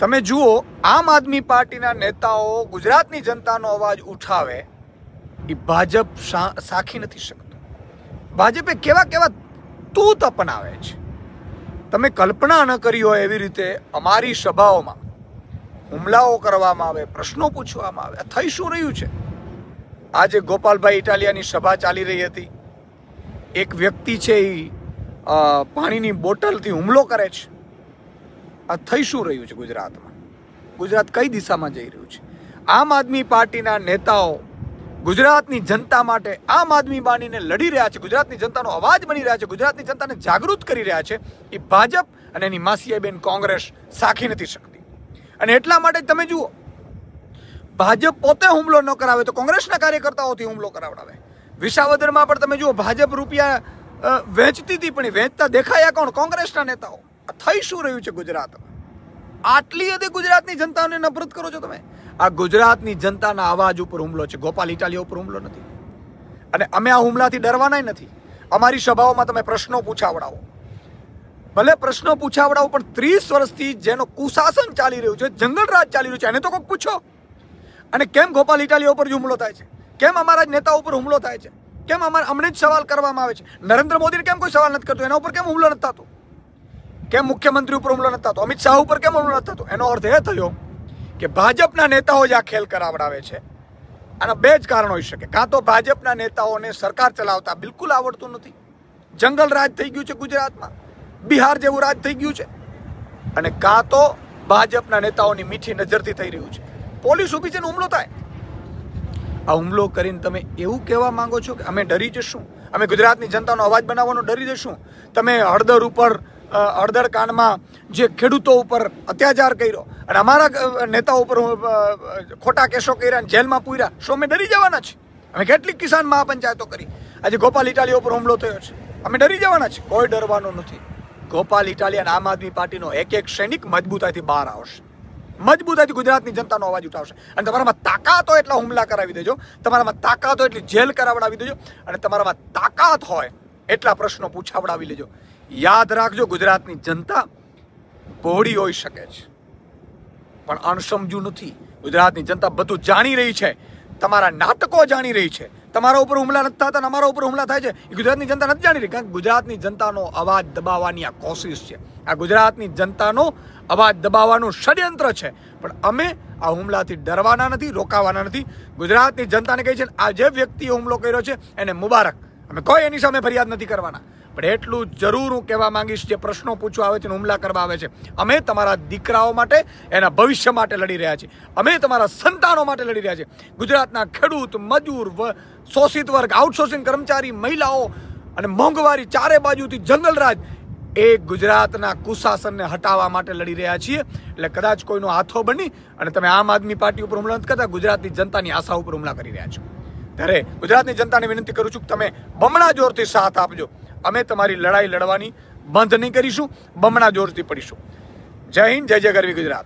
તમે જુઓ, આમ આદમી પાર્ટીના નેતાઓ ગુજરાતની જનતાનો અવાજ ઉઠાવે એ ભાજપ સાખી નથી શકતો. ભાજપે કેવા કેવા તૂત અપનાવે છે. તમે કલ્પના ન કરી હોય એવી રીતે અમારી સભાઓમાં હુમલાઓ કરવામાં આવે, પ્રશ્નો પૂછવામાં આવે. થઈ શું રહ્યું છે? આજે ગોપાલભાઈ ઇટાલિયાની સભા ચાલી રહી હતી. એક વ્યક્તિ છે એ પાણીની બોટલથી હુમલો કરે છે. આ થઈ શું રહ્યું છે ગુજરાતમાં? ગુજરાત કઈ દિશામાં જઈ રહ્યું છે? આમ આદમી પાર્ટીના નેતાઓ ગુજરાતની જનતા માટે આમ આદમી બાનીને લડી રહ્યા છે. ગુજરાતની જનતાનો અવાજ બની રહ્યા છે. ગુજરાતની જનતાને જાગૃત કરી રહ્યા છે એ ભાજપ અને એની માસીયાબેન કોંગ્રેસ સાખી નથી શકતી. અને એટલા માટે તમે જુઓ, ભાજપ પોતે હુમલો ન કરાવે તો કોંગ્રેસના કાર્યકર્તાઓથી હુમલો કરાવડાવે. વિસાવદરમાં પણ તમે જુઓ, ભાજપ રૂપિયા વેચતી હતી, પણ વેચતા દેખાયા કોણ? કોંગ્રેસના નેતાઓ. થઈ શું રહ્યું છે ગુજરાતમાં આટલી હદે ગુજરાતની જનતાને નફરત કરો છો તમે? આ ગુજરાતની જનતાના અવાજ ઉપર હુમલો છે. ગોપાલ ઇટાલિયા ઉપર હુમલો નથી. અને અમે આ હુમલાથી ડરવાના નથી. અમારી સભાઓમાં તમે પ્રશ્નો પૂછાવડાવો. ભલે પ્રશ્નો પૂછાવડાવો, પણ ત્રીસ વર્ષથી જેનો કુશાસન ચાલી રહ્યું છે જંગલરાજ ચાલી રહ્યું છે, એને તો કોઈક પૂછો. અને કેમ ગોપાલ ઇટાલિયા ઉપર જ હુમલો થાય છે? કેમ અમારા નેતા ઉપર હુમલો થાય છે? કેમ અમારે અમને જ સવાલ કરવામાં આવે છે? નરેન્દ્ર મોદીને કેમ કોઈ સવાલ નથી કરતો? એના ઉપર કેમ હુમલો નથી થતો? કેમ મુખ્યમંત્રી ઉપર હુમલો નથી થતો? અમિત શાહ ઉપર કેમ હુમલો નથી થતો? એનો અર્થ એ થયો કે ભાજપના નેતાઓ જ આ ખેલ કરાવડાવે છે. આના બે જ કારણ હોઈ શકે. કાં તો ભાજપના નેતાઓને સરકાર ચલાવતા બિલકુલ આવડતું નથી. જંગલ રાજ થઈ ગયું છે ગુજરાતમાં. બિહાર જેવું રાજ થઈ ગયું છે. અને કાં તો ભાજપના નેતાઓની મીઠી નજરથી થઈ રહ્યું છે. પોલીસ ઊભી છે ને હુમલો થાય. આ હુમલો કરીને તમે એવું કહેવા માંગો છો કે અમે ડરી જશું? અમે ગુજરાતની જનતાનો અવાજ બનાવવાનો ડરી જશું? તમે હળદર ઉપર હળદર કાંડમાં જે ખેડૂતો ઉપર અત્યાચાર કર્યો અને અમારા નેતાઓ ઉપર ખોટા કેસો કર્યા જેલમાં પૂર્યા, શું અમે ડરી જવાના છે અમે કેટલીક કિસાન મહાપંચાયતો કરી. આજે ગોપાલ ઇટાલિયા ઉપર હુમલો થયો છે. અમે ડરી જવાના છે કોઈ ડરવાનું નથી. ગોપાલ ઇટાલિયા આમ આદમી પાર્ટીનો એક એક સૈનિક મજબૂતાઈથી બહાર આવશે. મજબૂતાઈથી ગુજરાતની જનતાનો અવાજ ઉઠાવશે. અને તમારામાં તાકાત હોય એટલા હુમલા કરાવી દેજો. તમારામાં તાકાત હોય એટલી જેલ કરાવડાવી દેજો. અને તમારામાં તાકાત હોય એટલા પ્રશ્નો પૂછાવડાવી લેજો. યાદ રાખજો, ગુજરાતની જનતા ભોળી હોઈ શકે છે. પણ અણસમજુ નથી. ગુજરાતની જનતા બધું જાણી રહી છે. તમારા નાટકો જાણી રહી છે. તમારા ઉપર હુમલા નથી થતા અમારા ઉપર હુમલા થાય છે. એ ગુજરાતની જનતા નથી જાણી રહી કારણ કે ગુજરાતની જનતાનો અવાજ દબાવવાની આ કોશિશ છે. આ ગુજરાતની જનતાનો અવાજ દબાવવાનું ષડયંત્ર છે. પણ અમે આ હુમલાથી ડરવાના નથી, રોકાવાના નથી. ગુજરાતની જનતાને કહી છે આ જે વ્યક્તિએ હુમલો કર્યો છે એને મુબારક. અમે કોઈ એની સામે ફરિયાદ નથી કરવાના. પણ એટલું જરૂર હું કહેવા માંગીશ, જે પ્રશ્નો પૂછવા આવે છે અને હુમલા કરવા આવે છે, અમે તમારા દીકરાઓ માટે એના ભવિષ્ય માટે લડી રહ્યા છીએ. અમે તમારા સંતાનો માટે લડી રહ્યા છીએ. ગુજરાતના ખેડૂત, મજૂર શોષિત વર્ગ આઉટસોર્સિંગ કર્મચારી, મહિલાઓ અને મોંઘવારી ચારે બાજુથી જંગલરાજ એ ગુજરાતના કુશાસનને હટાવવા માટે લડી રહ્યા છીએ. એટલે કદાચ કોઈનો હાથો બની અને તમે આમ આદમી પાર્ટી ઉપર હુમલા નથી કરતા, ગુજરાતની જનતાની આશા ઉપર હુમલા કરી રહ્યા છો. ત્યારે ગુજરાતની જનતાને વિનંતી કરું છું કે તમે બમણા જોરથી સાથ આપજો. અમે તમારી લડાઈ લડવાની બંધ નહીં કરીશું, બમણા જોરથી પડીશું. જય હિન્દ, જય જય ગરવી ગુજરાત.